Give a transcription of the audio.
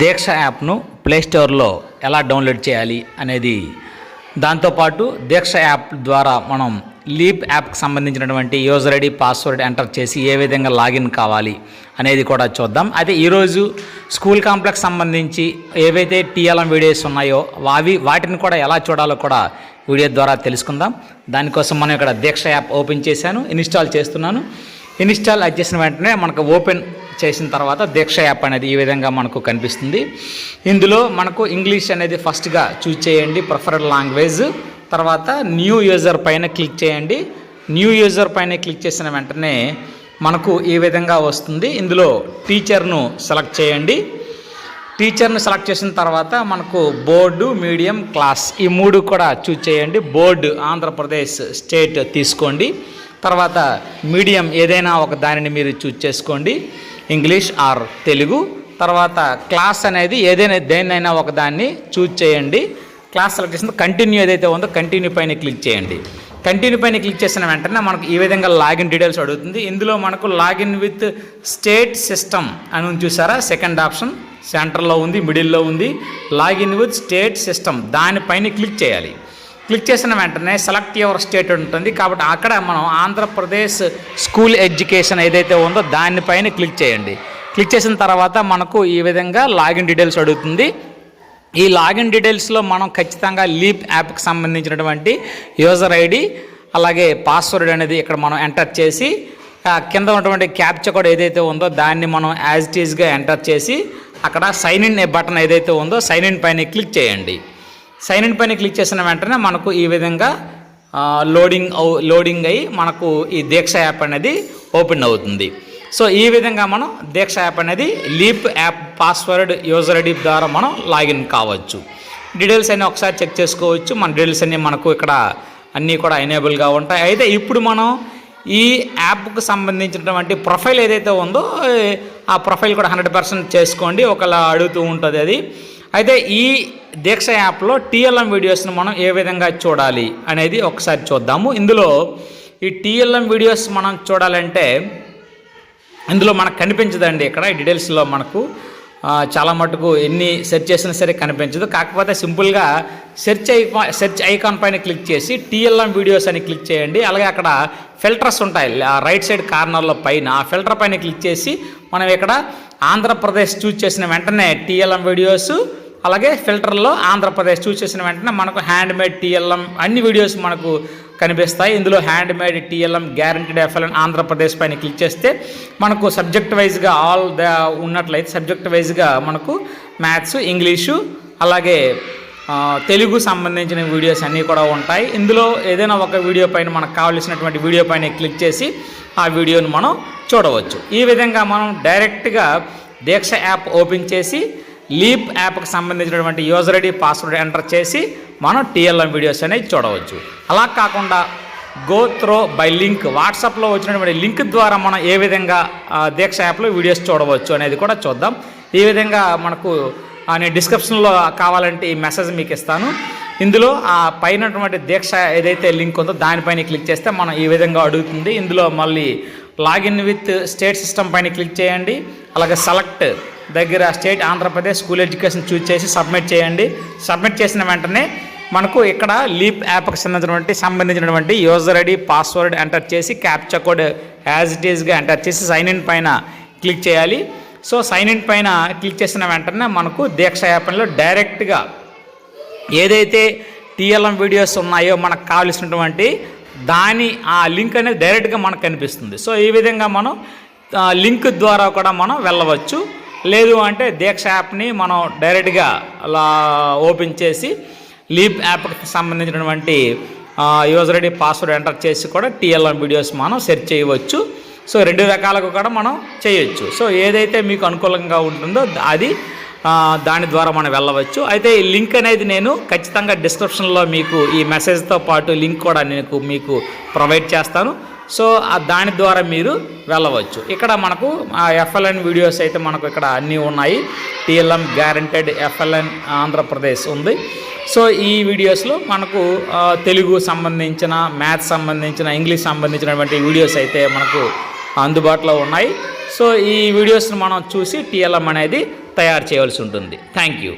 దీక్ష యాప్ను ప్లేస్టోర్లో ఎలా డౌన్లోడ్ చేయాలి అనేది దాంతోపాటు దీక్ష యాప్ ద్వారా మనం లీప్ యాప్కి సంబంధించినటువంటి యూజర్ ఐడి పాస్వర్డ్ ఎంటర్ చేసి ఏ విధంగా లాగిన్ కావాలి అనేది కూడా చూద్దాం. అయితే ఈరోజు స్కూల్ కాంప్లెక్స్ సంబంధించి ఏవైతే టీఎల్ఎం వీడియోస్ ఉన్నాయో అవి వాటిని కూడా ఎలా చూడాలో కూడా వీడియో ద్వారా తెలుసుకుందాం. దానికోసం మనం ఇక్కడ దీక్ష యాప్ ఓపెన్ చేశాను ఇన్స్టాల్ చేస్తున్నాను. ఇన్స్టాల్ అది చేసిన వెంటనే మనకు ఓపెన్ చేసిన తర్వాత దీక్ష యాప్ అనేది ఈ విధంగా మనకు కనిపిస్తుంది. ఇందులో మనకు ఇంగ్లీష్ అనేది ఫస్ట్గా చూజ్ చేయండి ప్రిఫర్డ్ లాంగ్వేజ్. తర్వాత న్యూ యూజర్ పైన క్లిక్ చేయండి. న్యూ యూజర్ పైన క్లిక్ చేసిన వెంటనే మనకు ఈ విధంగా వస్తుంది. ఇందులో టీచర్ను సెలెక్ట్ చేయండి. టీచర్ను సెలెక్ట్ చేసిన తర్వాత మనకు బోర్డు మీడియం క్లాస్ ఈ మూడు కూడా చూజ్ చేయండి. బోర్డు ఆంధ్రప్రదేశ్ స్టేట్ తీసుకోండి. తర్వాత మీడియం ఏదైనా ఒక దానిని మీరు చూజ్ చేసుకోండి. English or Telugu. తర్వాత క్లాస్ అనేది ఏదైనా దేన్నైనా ఒకదాన్ని చూజ్ చేయండి. క్లాస్ సెలెక్ట్ చేసిన కంటిన్యూ ఏదైతే ఉందో కంటిన్యూ పైన క్లిక్ చేయండి. కంటిన్యూ పైన క్లిక్ చేసిన వెంటనే మనకు ఈ విధంగా లాగిన్ డీటెయిల్స్ అడుగుతుంది. ఇందులో మనకు లాగిన్ విత్ స్టేట్ సిస్టమ్ అని చూసారా? సెకండ్ ఆప్షన్ సెంటర్లో ఉంది మిడిల్లో ఉంది. లాగిన్ విత్ స్టేట్ సిస్టమ్ దానిపైన క్లిక్ చేయాలి. క్లిక్ చేసిన వెంటనే సెలెక్ట్ యువర్ స్టేట్ ఉంటుంది. కాబట్టి అక్కడ మనం ఆంధ్రప్రదేశ్ స్కూల్ ఎడ్యుకేషన్ ఏదైతే ఉందో దానిపైన క్లిక్ చేయండి. క్లిక్ చేసిన తర్వాత మనకు ఈ విధంగా లాగిన్ డీటెయిల్స్ అడుగుతుంది. ఈ లాగిన్ డీటెయిల్స్లో మనం ఖచ్చితంగా లీప్ యాప్కి సంబంధించినటువంటి యూజర్ ఐడి అలాగే పాస్వర్డ్ అనేది ఇక్కడ మనం ఎంటర్ చేసి కింద ఉన్నటువంటి క్యాప్చర్ కోడ్ ఏదైతే ఉందో దాన్ని మనం యాజ్ ఇట్ ఈజ్గా ఎంటర్ చేసి అక్కడ సైన్ ఇన్ బటన్ ఏదైతే ఉందో సైన్ ఇన్ పైన క్లిక్ చేయండి. సైన్ ఇన్ పైన క్లిక్ చేసిన వెంటనే మనకు ఈ విధంగా లోడింగ్ అవు లోడింగ్ అయ్యి మనకు ఈ దీక్ష యాప్ అనేది ఓపెన్ అవుతుంది. సో ఈ విధంగా మనం దీక్ష యాప్ అనేది leap app password user ID ద్వారా మనం లాగిన్ కావచ్చు. డీటెయిల్స్ అన్నీ ఒకసారి చెక్ చేసుకోవచ్చు. మన డీటెయిల్స్ అన్నీ మనకు ఇక్కడ అన్నీ కూడా ఎనేబుల్గా ఉంటాయి. అయితే ఇప్పుడు మనం ఈ యాప్కు సంబంధించినటువంటి ప్రొఫైల్ ఏదైతే ఉందో ఆ ప్రొఫైల్ కూడా హండ్రెడ్ పర్సెంట్ చేసుకోండి. ఒకలా అడుగుతూ ఉంటుంది అది. అయితే ఈ దీక్ష యాప్లో టీఎల్ఎం వీడియోస్ని మనం ఏ విధంగా చూడాలి అనేది ఒకసారి చూద్దాము. ఇందులో ఈ టీఎల్ఎం వీడియోస్ మనం చూడాలంటే ఇందులో మనకు కనిపించదండి ఇక్కడ ఈ డీటెయిల్స్లో మనకు. చాలా మటుకు ఎన్ని సెర్చ్ చేసినా సరే కనిపించదు. కాకపోతే సింపుల్గా సెర్చ్ ఐకా సెర్చ్ ఐకాన్ పైన క్లిక్ చేసి టీఎల్ఎం వీడియోస్ అని క్లిక్ చేయండి. అలాగే అక్కడ ఫిల్టర్స్ ఉంటాయి. ఆ రైట్ సైడ్ కార్నర్లో పైన ఆ ఫిల్టర్ పైన క్లిక్ చేసి మనం ఇక్కడ ఆంధ్రప్రదేశ్ చూజ్ చేసిన వెంటనే టీఎల్ఎం వీడియోస్ అలాగే ఫిల్టర్లో ఆంధ్రప్రదేశ్ చూజ్ చేసిన వెంటనే మనకు హ్యాండ్ మేడ్ టీఎల్ఎం అన్ని వీడియోస్ మనకు కనిపిస్తాయి. ఇందులో hand made TLM guaranteed FLN Andhra Pradesh పైన క్లిక్ చేస్తే మనకు సబ్జెక్ట్ వైజ్గా ఆల్ ద ఉన్నట్లయితే సబ్జెక్ట్ వైజ్గా మనకు మ్యాథ్స్ ఇంగ్లీషు అలాగే తెలుగు సంబంధించిన వీడియోస్ అన్నీ కూడా ఉంటాయి. ఇందులో ఏదైనా ఒక వీడియో పైన మనకు కావలసినటువంటి వీడియో పైన క్లిక్ చేసి ఆ వీడియోను మనం చూడవచ్చు. ఈ విధంగా మనం డైరెక్ట్గా దీక్ష యాప్ ఓపెన్ చేసి లీప్ యాప్కి సంబంధించినటువంటి యూజర్ ఐడి పాస్వర్డ్ ఎంటర్ చేసి మనం టీఎల్ఎం వీడియోస్ అనేవి చూడవచ్చు. అలా కాకుండా గో త్రో బై లింక్ వాట్సాప్లో వచ్చినటువంటి లింక్ ద్వారా మనం ఏ విధంగా దీక్ష యాప్లో వీడియోస్ చూడవచ్చు అనేది కూడా చూద్దాం. ఈ విధంగా మనకు నేను డిస్క్రిప్షన్లో కావాలంటే ఈ మెసేజ్ మీకు ఇస్తాను. ఇందులో ఆ పైన దీక్ష ఏదైతే లింక్ ఉందో దానిపైన క్లిక్ చేస్తే మనం ఈ విధంగా అడుగుతుంది. ఇందులో మళ్ళీ లాగిన్ విత్ స్టేట్ సిస్టమ్ పైన క్లిక్ చేయండి. అలాగే సెలెక్ట్ దగ్గర state Andhra Pradesh school education choose చేసి సబ్మిట్ చేయండి. సబ్మిట్ చేసిన వెంటనే మనకు ఇక్కడ లీప్ యాప్కి సంబంధించినటువంటి సంబంధించినటువంటి యూజర్ ఐడి పాస్వర్డ్ ఎంటర్ చేసి క్యాప్చర్ కోడ్ యాజ్ ఇట్ ఈస్గా ఎంటర్ చేసి సైన్ ఇన్ పైన క్లిక్ చేయాలి. సో సైన్ ఇన్ పైన క్లిక్ చేసిన వెంటనే మనకు దీక్ష యాప్లో డైరెక్ట్గా ఏదైతే టీఎల్ఎం వీడియోస్ ఉన్నాయో మనకు కావలసినటువంటి దాని ఆ లింక్ అనేది డైరెక్ట్గా మనకు కనిపిస్తుంది. సో ఈ విధంగా మనం లింక్ ద్వారా కూడా మనం వెళ్ళవచ్చు. లేదు అంటే దీక్ష యాప్ని మనం డైరెక్ట్గా అలా ఓపెన్ చేసి లీప్ యాప్కి సంబంధించినటువంటి యూజర్ ఐడి పాస్వర్డ్ ఎంటర్ చేసి కూడా టీఎల్ఎం వీడియోస్ మనం సెర్చ్ చేయవచ్చు. సో రెండు రకాలుగా కూడా మనం చేయొచ్చు. సో ఏదైతే మీకు అనుకూలంగా ఉంటుందో అది దాని ద్వారా మనం వెళ్ళవచ్చు. అయితే ఈ లింక్ అనేది నేను ఖచ్చితంగా డిస్క్రిప్షన్లో మీకు ఈ మెసేజ్తో పాటు లింక్ కూడా నేను మీకు ప్రొవైడ్ చేస్తాను. సో ఆ దాని ద్వారా మీరు వెళ్ళవచ్చు. ఇక్కడ మనకు ఎఫ్ఎల్ఎన్ వీడియోస్ అయితే మనకు ఇక్కడ అన్నీ ఉన్నాయి. టీఎల్ఎం గ్యారంటెడ్ ఎఫ్ఎల్ఎన్ ఆంధ్రప్రదేశ్ ఉంది. సో ఈ వీడియోస్లో మనకు తెలుగు సంబంధించిన మ్యాథ్స్ సంబంధించిన ఇంగ్లీష్ సంబంధించినటువంటి వీడియోస్ అయితే మనకు అందుబాటులో ఉన్నాయి. సో ఈ వీడియోస్ని మనం చూసి టీఎల్ఎం అనేది తయారు చేయవలసి ఉంటుంది. Thank you.